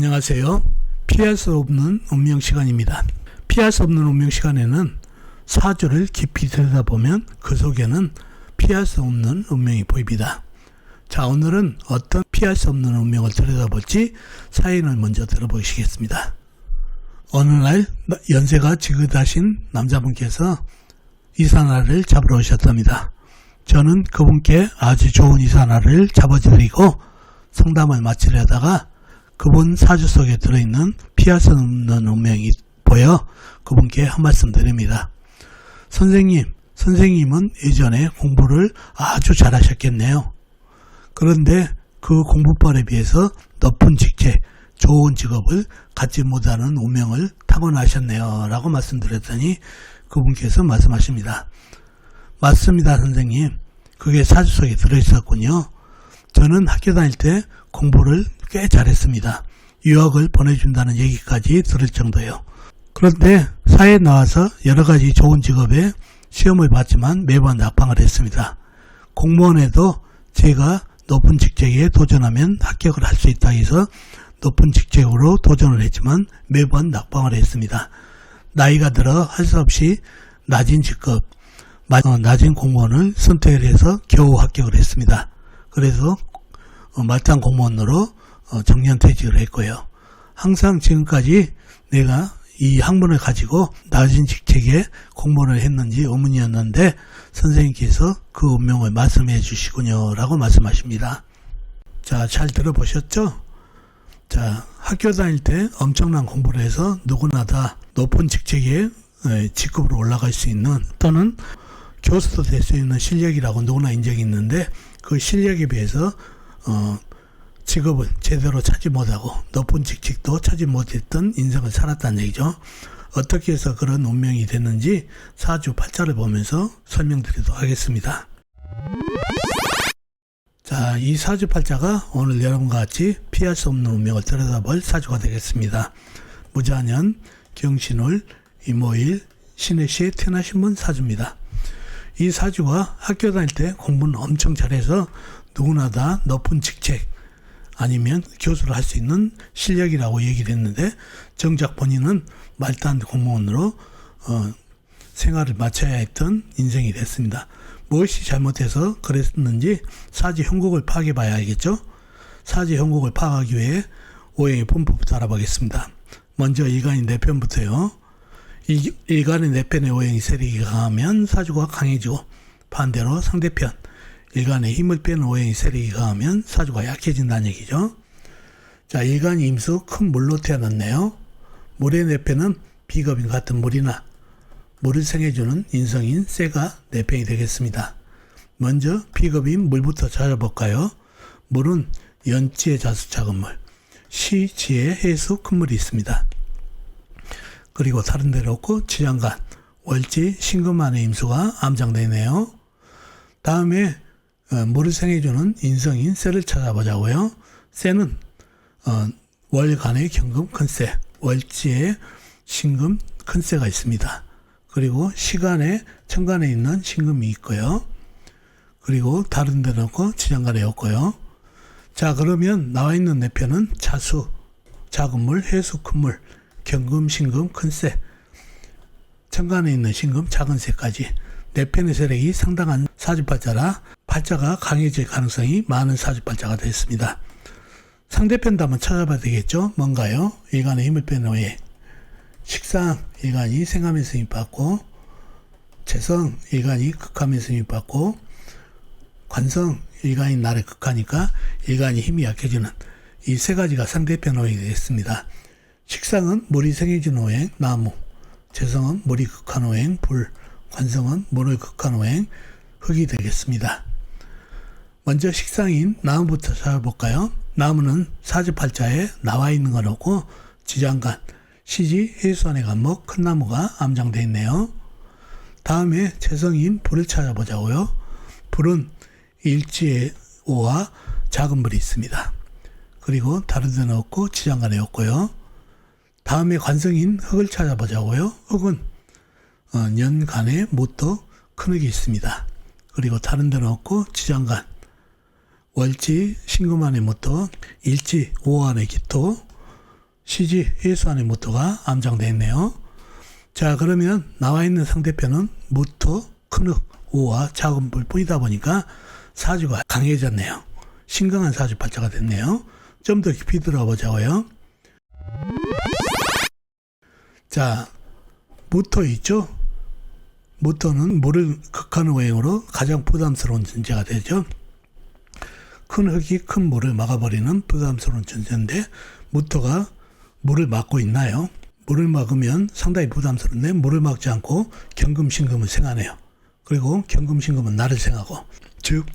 안녕하세요. 피할 수 없는 운명 시간입니다. 피할 수 없는 운명 시간에는 사주를 깊이 들여다보면 그 속에는 피할 수 없는 운명이 보입니다. 자, 오늘은 어떤 피할 수 없는 운명을 들여다볼지 사연을 먼저 들어보시겠습니다. 어느 날 연세가 지긋하신 남자분께서 이산화를 잡으러 오셨답니다. 저는 그분께 아주 좋은 이산화를 잡아드리고 상담을 마치려다가 그분 사주 속에 들어있는 피할 수 없는 운명이 보여 그분께 한 말씀 드립니다. 선생님, 선생님은 예전에 공부를 아주 잘하셨겠네요. 그런데 그 공부빨에 비해서 높은 직책, 좋은 직업을 갖지 못하는 운명을 타고나셨네요. 라고 말씀드렸더니 그분께서 말씀하십니다. 맞습니다, 선생님. 그게 사주 속에 들어있었군요. 저는 학교 다닐 때 공부를 꽤 잘했습니다. 유학을 보내준다는 얘기까지 들을 정도요. 그런데 사회에 나와서 여러 가지 좋은 직업에 시험을 봤지만 매번 낙방을 했습니다. 공무원에도 제가 높은 직책에 도전하면 합격을 할 수 있다 해서 높은 직책으로 도전을 했지만 매번 낙방을 했습니다. 나이가 들어 할 수 없이 낮은 직급, 어, 낮은 공무원을 선택을 해서 겨우 합격을 했습니다. 그래서 어, 말단 공무원으로 어, 정년퇴직을 했고요. 항상 지금까지 내가 이 학문을 가지고 낮은 직책에 공무원을 했는지 의문이었는데 선생님께서 그 운명을 말씀해 주시군요. 라고 말씀하십니다. 자, 잘 들어보셨죠? 자, 학교 다닐 때 엄청난 공부를 해서 누구나 다 높은 직책에 직급으로 올라갈 수 있는 또는 교수도 될 수 있는 실력이라고 누구나 인정이 있는데 그 실력에 비해서 어, 직업을 제대로 찾지 못하고 높은 직책도 찾지 못했던 인생을 살았다는 얘기죠. 어떻게 해서 그런 운명이 됐는지 사주 팔자를 보면서 설명드리도록 하겠습니다. 자, 이 사주 팔자가 오늘 여러분과 같이 피할 수 없는 운명을 들여다볼 사주가 되겠습니다. 무자년, 경신월, 이모일, 신해시에 태어나신 분 사주입니다. 이 사주와 학교 다닐 때 공부는 엄청 잘해서 누구나 다 높은 직책, 아니면 교수를 할 수 있는 실력이라고 얘기를 했는데 정작 본인은 말단 공무원으로 어, 생활을 마쳐야 했던 인생이 됐습니다. 무엇이 잘못해서 그랬는지 사지 형국을 파악해 봐야 알겠죠? 사지 형국을 파악하기 위해 오행의 본부부터 알아보겠습니다. 먼저 일간이 내 편부터요. 일간의 내 편의 오행이 세력이 강하면 사주가 강해지고 반대로 상대편 일간의 힘을 빼는 오행이 세력이 강하면 사주가 약해진다는 얘기죠. 자, 일간이 임수 큰 물로 태어났네요. 물의 내패는 비겁인 같은 물이나 물을 생해주는 인성인 쇠가 내팽이 되겠습니다. 먼저 비겁인 물부터 찾아볼까요? 물은 연지의 자수 작은 물, 시지의 해수 큰 물이 있습니다. 그리고 다른 데로 없고 지장간, 월지, 신금 안의 임수가 암장되네요. 다음에 어, 물을 생해주는 인성인 쇠를 찾아보자고요. 쇠는 어, 월간의 경금 큰쇠, 월지에 신금 큰쇠가 있습니다. 그리고 시간에 천간에 있는 신금이 있고요. 그리고 다른 데는 없고 지장간에 없고요. 자 그러면 나와 있는 내 편은 자수, 작은 물, 해수, 큰 물, 경금, 신금, 큰쇠, 천간에 있는 신금, 작은 쇠까지 내 편의 세력이 상당한 사주팔자라 팔자가 강해질 가능성이 많은 사주팔자가 됐습니다. 상대편도 한번 찾아봐야 되겠죠? 뭔가요? 일간의 힘을 빼는 후에 식상 일간이 생하면서 힘 받고 재성 일간이 극하면서 힘 받고 관성 일간이 나를 극하니까 일간이 힘이 약해지는 이 세 가지가 상대편 오행이 되겠습니다. 식상은 물이 생해진 오행 나무 재성은 물이 극한 오행 불 관성은 물을 극한 오행 흙이 되겠습니다. 먼저 식상인 나무부터 찾아볼까요? 나무는 사주팔자에 나와 있는 건 없고 지장간, 시지, 해수안의 간목, 큰 나무가 암장되어 있네요. 다음에 재성인 불을 찾아보자고요. 불은 일지의 오와 작은 불이 있습니다. 그리고 다른 데는 없고 지장간에 없고요. 다음에 관성인 흙을 찾아보자고요. 흙은 어, 년간에 못도 큰 흙이 있습니다. 그리고 다른 데는 없고 지장간, 월지, 신금안의 모토, 일지, 오한의 기토, CG 해수안의 모토가 암장되어 있네요. 자, 그러면 나와 있는 상대편은 모토, 큰흙, 오와 작은 불 뿐이다 보니까 사주가 강해졌네요. 신강한 사주 발자가 됐네요. 좀 더 깊이 들어가 보자고요. 자, 모토 있죠? 모토는 물을 극한 오행으로 가장 부담스러운 존재가 되죠. 큰 흙이 큰 물을 막아버리는 부담스러운 존재인데 모토가 물을 막고 있나요? 물을 막으면 상당히 부담스러운데 물을 막지 않고 경금신금을 생하네요. 그리고 경금신금은 나를 생하고 즉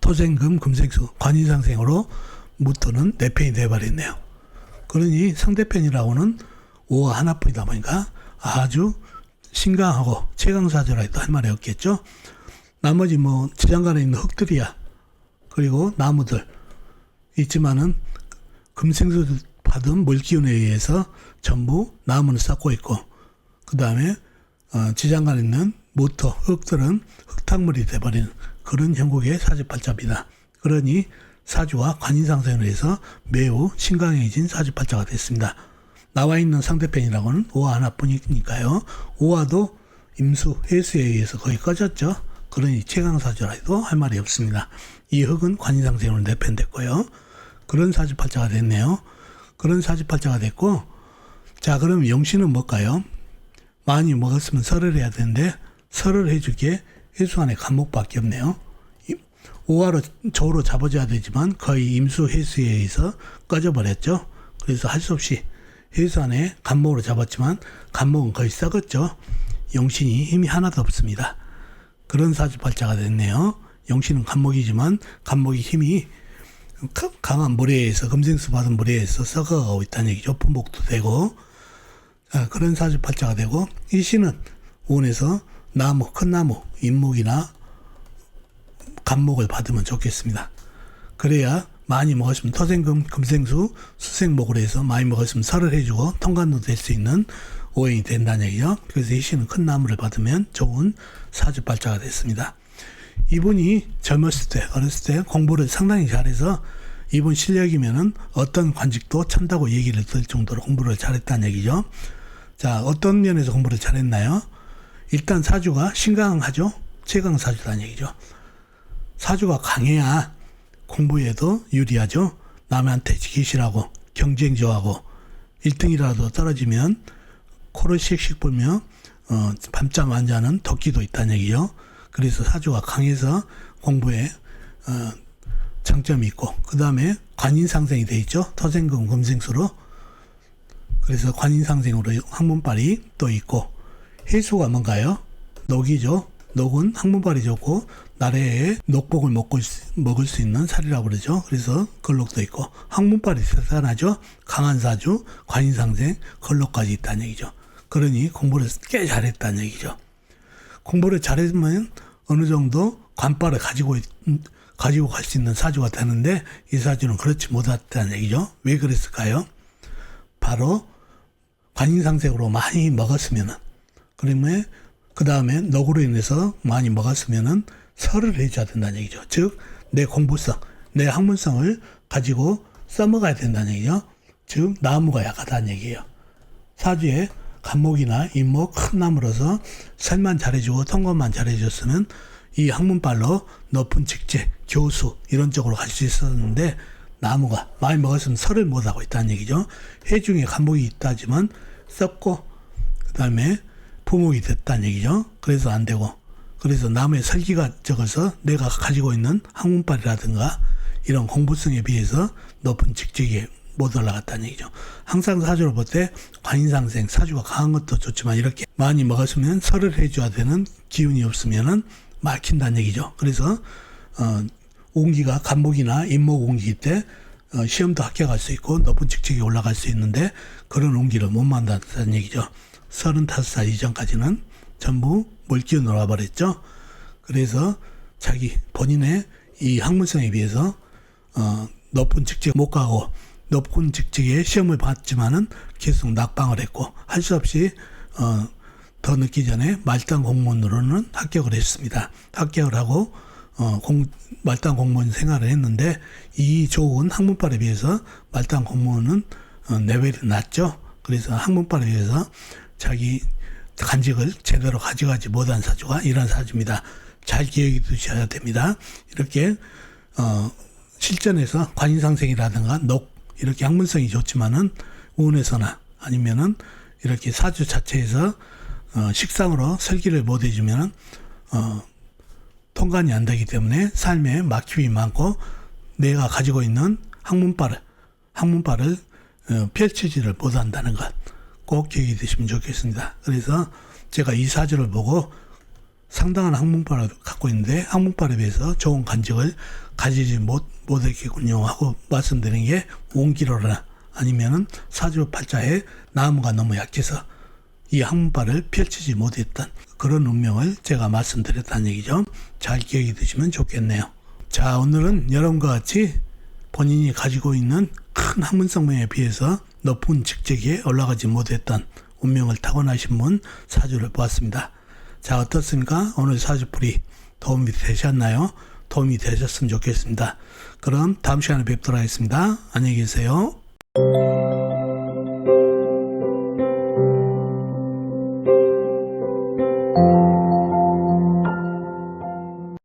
토생금 금생수 관인상생으로 모토는 내 편이 돼버렸네요. 그러니 상대편이라고는 오가 하나뿐이다 보니까 아주 신강하고 최강사주라 해도 할 말이 없겠죠. 나머지 뭐 지장간에 있는 흙들이야 그리고 나무들 있지만은 금생수 받은 물기운에 의해서 전부 나무는 쌓고 있고 그 다음에 어, 지장간에 있는 모터 흙들은 흙탕물이 돼버리는 그런 형국의 사주팔자입니다. 그러니 사주와 관인상생을 해서 매우 신강해진 사주팔자가 됐습니다. 나와 있는 상대편이라고는 오화 하나뿐이니까요. 오화도 임수, 해수에 의해서 거의 꺼졌죠. 그러니 최강사주라 해도 할 말이 없습니다. 이 흙은 관인상생으로 내편됐고요. 그런 사주팔자가 됐네요. 그런 사주팔자가 됐고, 자, 그럼 영신은 뭘까요? 많이 먹었으면 설을 해야 되는데, 설을 해주기에 해수안에 감목밖에 없네요. 이- 오화로 저로 잡아줘야 되지만 거의 임수 해수에 의해서 꺼져버렸죠. 그래서 할 수 없이 해수안에 감목으로 잡았지만 감목은 거의 썩었죠. 영신이 힘이 하나도 없습니다. 그런 사주팔자가 됐네요. 영신은 감목이지만 감목이 힘이 가- 강한 모래에서 금생수 받은 모래에서 썩어가고 있다는 얘기죠. 분복도 되고 아, 그런 사주팔자가 되고 이 신은 원에서 나무 큰 나무 인목이나 감목을 받으면 좋겠습니다. 그래야 많이 먹었으면 토생금 금생수 수생목으로 해서 많이 먹었으면 설을 해주고 통관도 될 수 있는 오행이 된다는 얘기죠. 그래서 이 신은 큰 나무를 받으면 좋은 사주팔자가 됐습니다. 이분이 젊었을 때 어렸을 때 공부를 상당히 잘해서 이분 실력이면은 어떤 관직도 찬다고 얘기를 들 정도로 공부를 잘했다는 얘기죠. 자 어떤 면에서 공부를 잘했나요? 일단 사주가 신강하죠. 최강 사주라는 얘기죠. 사주가 강해야 공부에도 유리하죠. 남한테 지키시라고 경쟁조하고 1등이라도 떨어지면 코를 씩씩 불며 어, 밤잠 안 자는 덕기도 있다는 얘기죠. 그래서 사주가 강해서 공부에 어, 장점이 있고 그 다음에 관인상생이 돼 있죠. 터생금 금생수로 그래서 관인상생으로 학문발이 또 있고 해수가 뭔가요? 녹이죠. 녹은 학문발이 좋고 나래에 녹복을 먹고 있- 먹을 수 있는 살이라고 그러죠. 그래서 걸록도 있고 학문발이 대단하죠. 강한 사주, 관인상생, 걸록까지 있다는 얘기죠. 그러니 공부를 꽤 잘했다는 얘기죠. 공부를 잘했으면 어느 정도 관발을 가지고 가지고 갈 수 있는 사주가 되는데 이 사주는 그렇지 못했다는 얘기죠. 왜 그랬을까요? 바로 관인상색으로 많이 먹었으면은 그러면 그 다음에 넉으로 인해서 많이 먹었으면은 설을 해줘야 된다는 얘기죠. 즉 내 공부성, 내 학문성을 가지고 써먹어야 된다는 얘기죠. 즉 나무가 약하다는 얘기예요. 사주에 간목이나 인목 큰 나무로서 설만 잘해주고 통과만 잘해줬으면 이 학문발로 높은 직제, 교수 이런 쪽으로 갈 수 있었는데 나무가 많이 먹었으면 설을 못하고 있다는 얘기죠. 해 중에 간목이 있다지만 썩고 그 다음에 부목이 됐다는 얘기죠. 그래서 안 되고 그래서 남의 설기가 적어서 내가 가지고 있는 학문발이라든가 이런 공부성에 비해서 높은 직책에 못 올라갔다는 얘기죠. 항상 사주를 볼 때 관인상생 사주가 강한 것도 좋지만 이렇게 많이 먹었으면 설을 해줘야 되는 기운이 없으면은 막힌다는 얘기죠. 그래서 어, 옹기가 간목이나 인목 옹기 때 어, 시험도 합격할 수 있고 높은 직책에 올라갈 수 있는데 그런 옹기를 못 만났다는 얘기죠. 35살 이전까지는 전부 물기로 놀아버렸죠. 그래서 자기 본인의 이 학문성에 비해서 어, 높은 직책 못 가고 높은 직책에 시험을 봤지만은 계속 낙방을 했고 할 수 없이 어, 더 늦기 전에 말단 공무원으로는 합격을 했습니다. 합격을 하고 어, 공, 말단 공무원 생활을 했는데 이 좋은 학문발에 비해서 말단 공무원은 어, 레벨이 낮죠. 그래서 항문발에 의해서 자기 간직을 제대로 가져가지 못한 사주가 이런 사주입니다. 잘 기억해 두셔야 됩니다. 이렇게 어, 실전에서 관인상생이라든가 녹 이렇게 학문성이 좋지만은 운에서나 아니면은 이렇게 사주 자체에서 어, 식상으로 설기를 못 해주면은 어, 통관이 안 되기 때문에 삶에 막힘이 많고 내가 가지고 있는 학문발을 학문발을 어, 펼치지를 못한다는 것 꼭 기억해 두시면 좋겠습니다. 그래서 제가 이 사주를 보고 상당한 학문발을 갖고 있는데 학문발에 비해서 좋은 간직을 가지지 못, 못했겠군요 하고 말씀드린 게 온기로나 아니면은 사주 팔자에 나무가 너무 약해서 이 학문발을 펼치지 못했던 그런 운명을 제가 말씀드렸다는 얘기죠. 잘 기억해 두시면 좋겠네요. 자, 오늘은 여러분과 같이 본인이 가지고 있는 큰 학문성명에 비해서 높은 직책에 올라가지 못했던 운명을 타고나신 분 사주를 보았습니다. 자, 어떻습니까? 오늘 사주풀이 도움이 되셨나요? 도움이 되셨으면 좋겠습니다. 그럼 다음 시간에 뵙도록 하겠습니다. 안녕히 계세요.